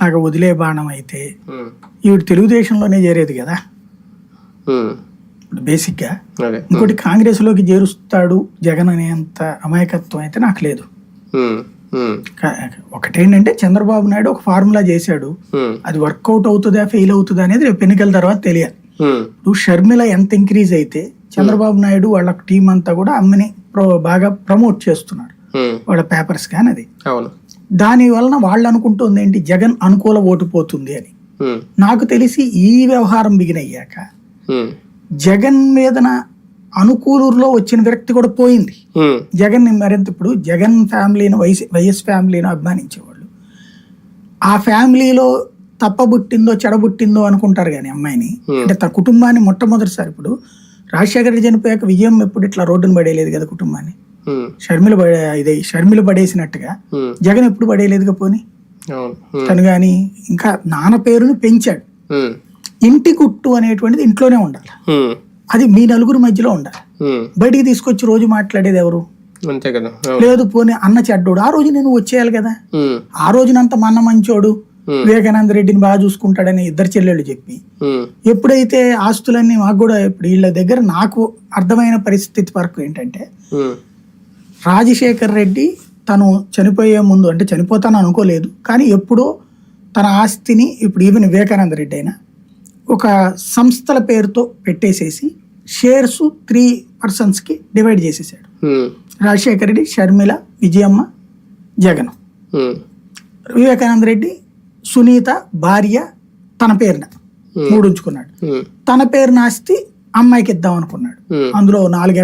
అట్లాగా వదిలే బాణం అయితే ఈవిడ తెలుగుదేశంలోనే చేరేది కదా. బేసిక్గా ఇంకోటి కాంగ్రెస్లోకి చేరుస్తాడు జగన్ అనేంత అమాయకత్వం అయితే నాకు లేదు. ఒకటేంటంటే చంద్రబాబు నాయుడు ఒక ఫార్ములా చేశాడు. అది వర్కౌట్ అవుతుందా ఫెయిల్ అవుతుందా అనేది రేపు ఎన్నికల తర్వాత తెలియాలి. ఇప్పుడు షర్మిల ఎంత ఇంక్రీజ్ అయితే చంద్రబాబు నాయుడు వాళ్ళ టీం అంతా కూడా అమ్మని బాగా ప్రమోట్ చేస్తున్నారు. వాళ్ళ పేపర్స్ కానీ అది దాని వలన వాళ్ళు అనుకుంటుంది ఏంటి జగన్ అనుకూల ఓటు పోతుంది అని. నాకు తెలిసి ఈ వ్యవహారం బిగిన్ అయ్యాక ఉమ్, జగన్ మీదన అనుకూలూరులో వచ్చిన విరక్తి కూడా పోయింది. జగన్ మరింత ఇప్పుడు జగన్ ఫ్యామిలీని వైఎస్ వైఎస్ ఫ్యామిలీని అభిమానించేవాళ్ళు. ఆ ఫ్యామిలీలో తప్పబుట్టిందో చెడబుట్టిందో అనుకుంటారు కానీ అమ్మాయిని. అంటే తన కుటుంబాన్ని మొట్టమొదటిసారి ఇప్పుడు రాజశేఖర రెడ్డి చనిపోయాక విజయం ఎప్పుడు ఇట్లా రోడ్డును పడేయలేదు కదా కుటుంబాన్ని. షర్మిల పడే ఇదే షర్మిల పడేసినట్టుగా. ఉమ్, జగన్ ఎప్పుడు పడేయలేదుగా పోని? ఉమ్, తను కానీ ఇంకా నాన్న పేరుని పెంచాడు. ఇంటి గుట్టు అనేటువంటిది ఇంట్లోనే ఉండాలి. అది మీ నలుగురు మధ్యలో ఉండాలి. బయటికి తీసుకొచ్చి రోజు మాట్లాడేది ఎవరు? అంతే కదా. అవును. లేదు పోనీ అన్న చెడ్డోడు. ఆ రోజు నేను వచ్చేయాలి కదా. ఆ రోజునంత మా అన్న మంచోడు. Hmm. వివేకానంద రెడ్డిని బాగా చూసుకుంటాడని ఇద్దరు చెల్లెళ్ళు చెప్పి. ఎప్పుడైతే ఆస్తులన్నీ మాకు కూడా ఇప్పుడు వీళ్ళ దగ్గర నాకు అర్థమైన పరిస్థితి వరకు ఏంటంటే రాజశేఖర్ రెడ్డి తను చనిపోయే ముందు అంటే చనిపోతాను అనుకోలేదు కానీ ఎప్పుడో తన ఆస్తిని ఇప్పుడు ఈవెన్ వివేకానంద రెడ్డి అయినా ఒక సంస్థల పేరుతో పెట్టేసేసి షేర్స్ త్రీ పర్సన్స్కి డివైడ్ చేసేసాడు. రాజశేఖర రెడ్డి షర్మిల విజయమ్మ జగన్. వివేకానంద రెడ్డి సునీత భార్య తన పేరున మూడు ఉంచుకున్నాడు. ఉమ్, తన పేరున ఆస్తి అమ్మాయికి ఇద్దాం అనుకున్నాడు. అందులో నాలుగు